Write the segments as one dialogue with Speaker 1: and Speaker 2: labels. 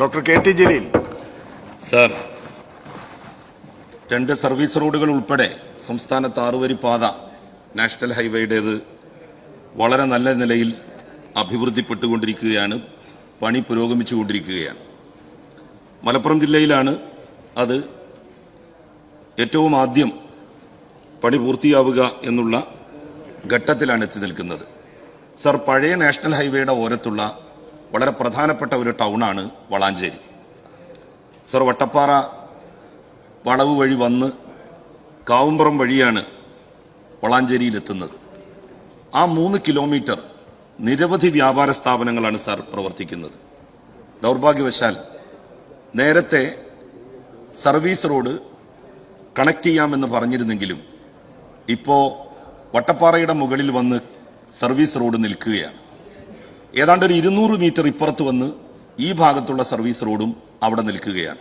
Speaker 1: Doctor K T Jaleel.
Speaker 2: Sir രണ്ട് service റോഡുകൾ ഉൾപ്പെടെ സംസ്ഥാനത്ത് ആറുവരി പാത നാഷണൽ ഹൈവേയുടേത് വളരെ നല്ല നിലയിൽ അഭിവൃദ്ധിപ്പെട്ടുകൊണ്ടിരിക്കുകയാണ് പണി പുരോഗമിച്ചുകൊണ്ടിരിക്കുകയാണ്. മലപ്പുറം ജില്ലയിലാണ് അത് ഏറ്റവും ആദ്യം പണി പൂർത്തിയാവുക എന്നുള്ള ഘട്ടത്തിലാണ് എത്തി നിൽക്കുന്നത്. സർ പഴയ നാഷണൽ ഹൈവേയുടെ ഓരത്തുള്ള വളരെ പ്രധാനപ്പെട്ട ഒരു ടൗണാണ് വളാഞ്ചേരി. സർ വട്ടപ്പാറ വളവ് വഴി വന്ന് കാവുംപുറം വഴിയാണ് വളാഞ്ചേരിയിലെത്തുന്നത്. ആ മൂന്ന് കിലോമീറ്റർ നിരവധി വ്യാപാര സ്ഥാപനങ്ങളാണ് സാർ പ്രവർത്തിക്കുന്നത്. ദൗർഭാഗ്യവശാൽ നേരത്തെ സർവീസ് റോഡ് കണക്ട് ചെയ്യാമെന്ന് പറഞ്ഞിരുന്നെങ്കിലും ഇപ്പോൾ വട്ടപ്പാറയുടെ മുകളിൽ വന്ന് സർവീസ് റോഡ് നിൽക്കുകയാണ്. ഏതാണ്ട് ഒരു ഇരുന്നൂറ് മീറ്റർ ഇപ്പുറത്ത് വന്ന് ഈ ഭാഗത്തുള്ള സർവീസ് റോഡും അവിടെ നിൽക്കുകയാണ്.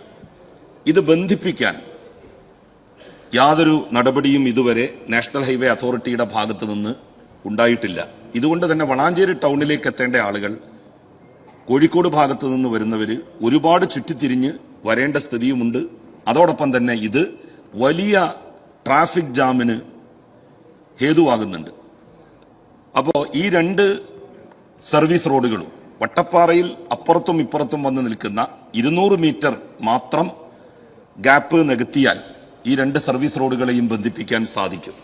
Speaker 2: ഇത് ബന്ധിപ്പിക്കാൻ യാതൊരു നടപടിയും ഇതുവരെ നാഷണൽ ഹൈവേ അതോറിറ്റിയുടെ ഭാഗത്ത് നിന്ന് ഉണ്ടായിട്ടില്ല. ഇതുകൊണ്ട് തന്നെ വളാഞ്ചേരി ടൗണിലേക്ക് എത്തേണ്ട ആളുകൾ കോഴിക്കോട് ഭാഗത്ത് നിന്ന് വരുന്നവർ ഒരുപാട് ചുറ്റിത്തിരിഞ്ഞ് വരേണ്ട സ്ഥിതിയുമുണ്ട്. അതോടൊപ്പം തന്നെ ഇത് വലിയ ട്രാഫിക് ജാമിന് ഹേതുവാകുന്നുണ്ട്. അപ്പോൾ ഈ രണ്ട് സർവീസ് റോഡുകളും വട്ടപ്പാറയിൽ അപ്പുറത്തും ഇപ്പുറത്തും വന്ന് നിൽക്കുന്ന ഇരുന്നൂറ് മീറ്റർ മാത്രം ഗ്യാപ്പ് നികത്തിയാൽ ഈ രണ്ട് സർവീസ് റോഡുകളെയും ബന്ധിപ്പിക്കാൻ സാധിക്കും.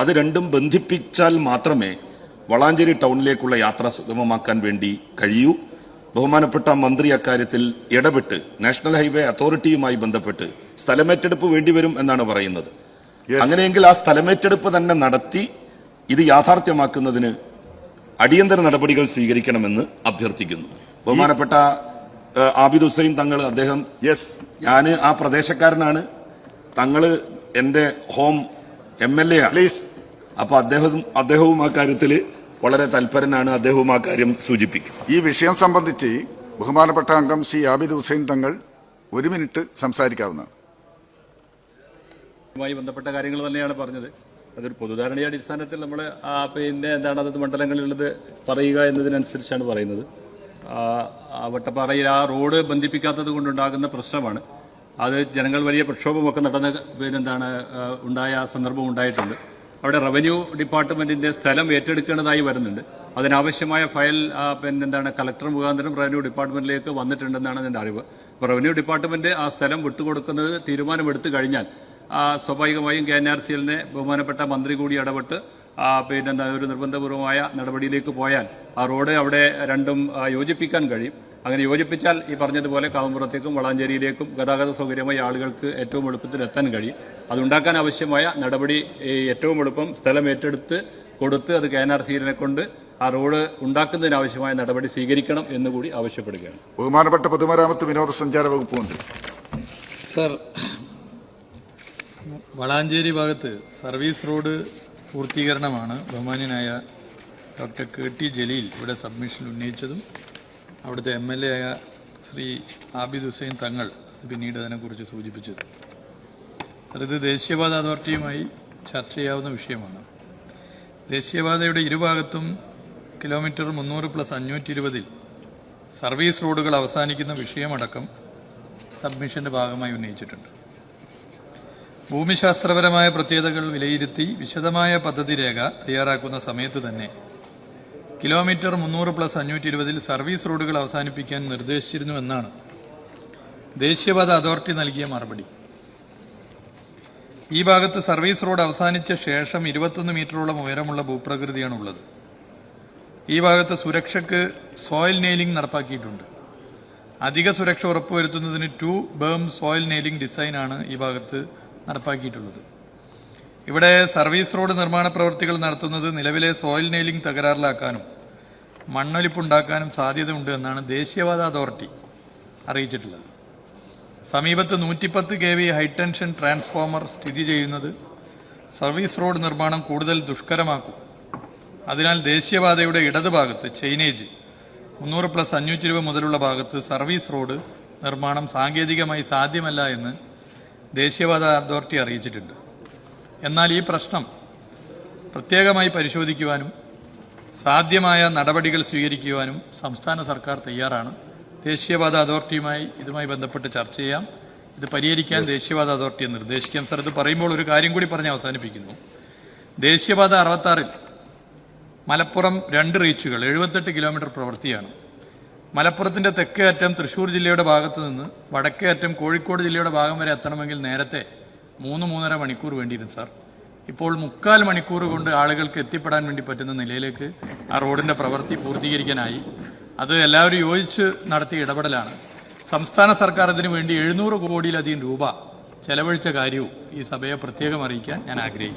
Speaker 2: അത് രണ്ടും ബന്ധിപ്പിച്ചാൽ മാത്രമേ വളാഞ്ചേരി ടൗണിലേക്കുള്ള യാത്ര സുഗമമാക്കാൻ വേണ്ടി കഴിയൂ. ബഹുമാനപ്പെട്ട മന്ത്രി അക്കാര്യത്തിൽ ഇടപെട്ട് നാഷണൽ ഹൈവേ അതോറിറ്റിയുമായി ബന്ധപ്പെട്ട് സ്ഥലമേറ്റെടുപ്പ് വേണ്ടിവരും എന്നാണ് പറയുന്നത്. അങ്ങനെയെങ്കിൽ ആ സ്ഥലമേറ്റെടുപ്പ് തന്നെ നടത്തി ഇത് യാഥാർത്ഥ്യമാക്കുന്നതിന് അടിയന്തര നടപടികൾ സ്വീകരിക്കണമെന്ന് അഭ്യർത്ഥിക്കുന്നു. ബഹുമാനപ്പെട്ട ആബിദ് ഹുസൈൻ തങ്ങൾ അദ്ദേഹം
Speaker 1: യെസ്
Speaker 2: ഞാൻ ആ പ്രദേശക്കാരനാണ്. തങ്ങൾ എന്റെ ഹോം എം എൽ എ ആണ്.
Speaker 1: പ്ലീസ്
Speaker 2: അപ്പൊ അദ്ദേഹവും അദ്ദേഹവും ആ കാര്യത്തിൽ വളരെ തൽപരനാണ്. അദ്ദേഹവും ആ കാര്യം സൂചിപ്പിക്കും.
Speaker 1: ഈ വിഷയം സംബന്ധിച്ച് ബഹുമാനപ്പെട്ട അംഗം സി ആബിദ് ഹുസൈൻ തങ്ങൾ ഒരു മിനിറ്റ് സംസാരിക്കാവുന്നതാണ്.
Speaker 3: മായി ബന്ധപ്പെട്ട കാര്യങ്ങൾ തന്നെയാണ് പറഞ്ഞത്. അതൊരു പൊതുധാരണയുടെ അടിസ്ഥാനത്തിൽ നമ്മൾ പിന്നെ എന്താണ് അതത് മണ്ഡലങ്ങളിലുള്ളത് പറയുക എന്നതിനനുസരിച്ചാണ് പറയുന്നത്. വട്ടപ്പാറയിൽ ആ റോഡ് ബന്ധിപ്പിക്കാത്തത് കൊണ്ടുണ്ടാകുന്ന പ്രശ്നമാണ്. അത് ജനങ്ങൾ വലിയ പ്രക്ഷോഭമൊക്കെ നടന്ന പിന്നെന്താണ് ഉണ്ടായ സന്ദർഭം ഉണ്ടായിട്ടുണ്ട്. അവിടെ റവന്യൂ ഡിപ്പാർട്ട്മെന്റിന്റെ സ്ഥലം ഏറ്റെടുക്കേണ്ടതായി വരുന്നുണ്ട്. അതിനാവശ്യമായ ഫയൽ പിന്നെന്താണ് കളക്ടർ മുഖാന്തരം റവന്യൂ ഡിപ്പാർട്ട്മെന്റിലേക്ക് വന്നിട്ടുണ്ടെന്നാണ് എന്റെ അറിവ്. അപ്പോൾ റവന്യൂ ഡിപ്പാർട്ട്മെന്റ് ആ സ്ഥലം വിട്ടുകൊടുക്കുന്നത് തീരുമാനമെടുത്തു കഴിഞ്ഞാൽ സ്വാഭാവികമായും കെ എൻ ആർ സി എല്ലിനെ ബഹുമാനപ്പെട്ട മന്ത്രി കൂടി ഇടപെട്ട് പിന്നെ എന്താ ഒരു നിർബന്ധപൂർവമായ നടപടിയിലേക്ക് പോയാൽ ആ റോഡ് അവിടെ രണ്ടും യോജിപ്പിക്കാൻ കഴിയും. അങ്ങനെ യോജിപ്പിച്ചാൽ ഈ പറഞ്ഞതുപോലെ കാവുമ്പുറത്തേക്കും വളാഞ്ചേരിയിലേക്കും ഗതാഗത സൗകര്യമായി ആളുകൾക്ക് ഏറ്റവും എളുപ്പത്തിൽ എത്താൻ കഴിയും. അതുണ്ടാക്കാൻ ആവശ്യമായ നടപടി ഏറ്റവും എളുപ്പം സ്ഥലം ഏറ്റെടുത്ത് കൊടുത്ത് അത് കെ എൻ ആർ സി എല്ലിനെ കൊണ്ട് ആ റോഡ് ഉണ്ടാക്കുന്നതിനാവശ്യമായ നടപടി സ്വീകരിക്കണം എന്നുകൂടി ആവശ്യപ്പെടുകയാണ്.
Speaker 1: ബഹുമാനപ്പെട്ട പൊതുമരാമത്ത് വിനോദസഞ്ചാര വകുപ്പ് മന്ത്രി.
Speaker 4: സർ വളാഞ്ചേരി ഭാഗത്ത് സർവീസ് റോഡ് പൂർത്തീകരണമാണ്. ബഹുമാന്യനായ ഡോക്ടർ കെ ടി ജലീൽ ഇവിടെ സബ്മിഷൻ ഉന്നയിച്ചതും അവിടുത്തെ എം എൽ എ ആയ ശ്രീ ആബിദ് ഹുസൈൻ തങ്ങൾ പിന്നീട് അതിനെക്കുറിച്ച് സൂചിപ്പിച്ചത്. സർ ഇത് ദേശീയപാത അതോറിറ്റിയുമായി ചർച്ച ചെയ്യാവുന്ന വിഷയമാണ്. ദേശീയപാതയുടെ ഇരുഭാഗത്തും കിലോമീറ്റർ മുന്നൂറ് പ്ലസ് അഞ്ഞൂറ്റി ഇരുപതിൽ സർവീസ് റോഡുകൾ അവസാനിക്കുന്ന വിഷയമടക്കം സബ്മിഷന്റെ ഭാഗമായി ഉന്നയിച്ചിട്ടുണ്ട്. ഭൂമിശാസ്ത്രപരമായ പ്രത്യേകതകൾ വിലയിരുത്തി വിശദമായ പദ്ധതി രേഖ തയ്യാറാക്കുന്ന സമയത്ത് തന്നെ. കിലോമീറ്റർ മുന്നൂറ് പ്ലസ് അഞ്ഞൂറ്റി ഇരുപതിൽ സർവീസ് റോഡുകൾ അവസാനിപ്പിക്കാൻ നിർദ്ദേശിച്ചിരുന്നു എന്നാണ്. ദേശീയപാത അതോറിറ്റി നൽകിയ മറുപടി. ഈ ഭാഗത്ത് സർവീസ് റോഡ് അവസാനിച്ച ശേഷം ഇരുപത്തൊന്ന് മീറ്ററോളം ഉയരമുള്ള ഭൂപ്രകൃതിയാണ് ഉള്ളത് ഈ ഭാഗത്ത് സുരക്ഷയ്ക്ക് സോയിൽ നെയിലിംഗ് നടപ്പാക്കിയിട്ടുണ്ട്. അധിക സുരക്ഷ ഉറപ്പുവരുത്തുന്നതിന് ടു ബേം സോയിൽ നെയിലിംഗ് ഡിസൈനാണ് ഈ ഭാഗത്ത് നടപ്പാക്കിയിട്ടുള്ളത്. ഇവിടെ സർവീസ് റോഡ് നിർമ്മാണ പ്രവൃത്തികൾ നടത്തുന്നത് നിലവിലെ സോയിൽ നെയിലിംഗ് തകരാറിലാക്കാനും മണ്ണൊലിപ്പുണ്ടാക്കാനും സാധ്യതയുണ്ട് എന്നാണ് ദേശീയപാത അതോറിറ്റി അറിയിച്ചിട്ടുള്ളത്. സമീപത്ത് നൂറ്റിപ്പത്ത് കെ വി ഹൈടെൻഷൻ ട്രാൻസ്ഫോമർ സ്ഥിതി ചെയ്യുന്നത് സർവീസ് റോഡ് നിർമ്മാണം കൂടുതൽ ദുഷ്കരമാക്കും. അതിനാൽ ദേശീയപാതയുടെ ഇടതുഭാഗത്ത് ചൈനേജ് മുന്നൂറ് പ്ലസ് അഞ്ഞൂറ്റി രൂപ മുതലുള്ള ഭാഗത്ത് സർവീസ് റോഡ് നിർമ്മാണം സാങ്കേതികമായി സാധ്യമല്ല എന്ന് ദേശീയപാത അതോറിറ്റി അറിയിച്ചിട്ടുണ്ട്. എന്നാൽ ഈ പ്രശ്നം പ്രത്യേകമായി പരിശോധിക്കുവാനും സാധ്യമായ നടപടികൾ സ്വീകരിക്കുവാനും സംസ്ഥാന സർക്കാർ തയ്യാറാണ്. ദേശീയപാത അതോറിറ്റിയുമായി ഇതുമായി ബന്ധപ്പെട്ട് ചർച്ച ചെയ്യാം. ഇത് പരിഹരിക്കാൻ ദേശീയപാത അതോറിറ്റിയെ നിർദ്ദേശിക്കാം. സർ ഇത് പറയുമ്പോൾ ഒരു കാര്യം കൂടി പറഞ്ഞ് അവസാനിപ്പിക്കുന്നു. ദേശീയപാത അറുപത്താറിൽ മലപ്പുറം രണ്ട് റീച്ചുകൾ എഴുപത്തെട്ട് കിലോമീറ്റർ പ്രവൃത്തിയാണ്. മലപ്പുറത്തിന്റെ തെക്കേ അറ്റം തൃശ്ശൂർ ജില്ലയുടെ ഭാഗത്ത് നിന്ന് വടക്കേ അറ്റം കോഴിക്കോട് ജില്ലയുടെ ഭാഗം വരെ എത്തണമെങ്കിൽ നേരത്തെ മൂന്ന് മൂന്നര മണിക്കൂർ വേണ്ടിയിരുന്നു സാർ. ഇപ്പോൾ മുക്കാൽ മണിക്കൂർ കൊണ്ട് ആളുകൾക്ക് എത്തിപ്പെടാൻ വേണ്ടി പറ്റുന്ന നിലയിലേക്ക് ആ റോഡിന്റെ പ്രവൃത്തി പൂർത്തീകരിക്കാനായി. അത് എല്ലാവരും യോജിച്ച് നടത്തിയ ഇടപെടലാണ്. സംസ്ഥാന സർക്കാർ ഇതിനു വേണ്ടി എഴുന്നൂറ് കോടിയിലധികം രൂപ ചെലവഴിച്ച കാര്യവും ഈ സഭയെ പ്രത്യേകം അറിയിക്കാൻ ഞാൻ ആഗ്രഹിക്കുന്നു.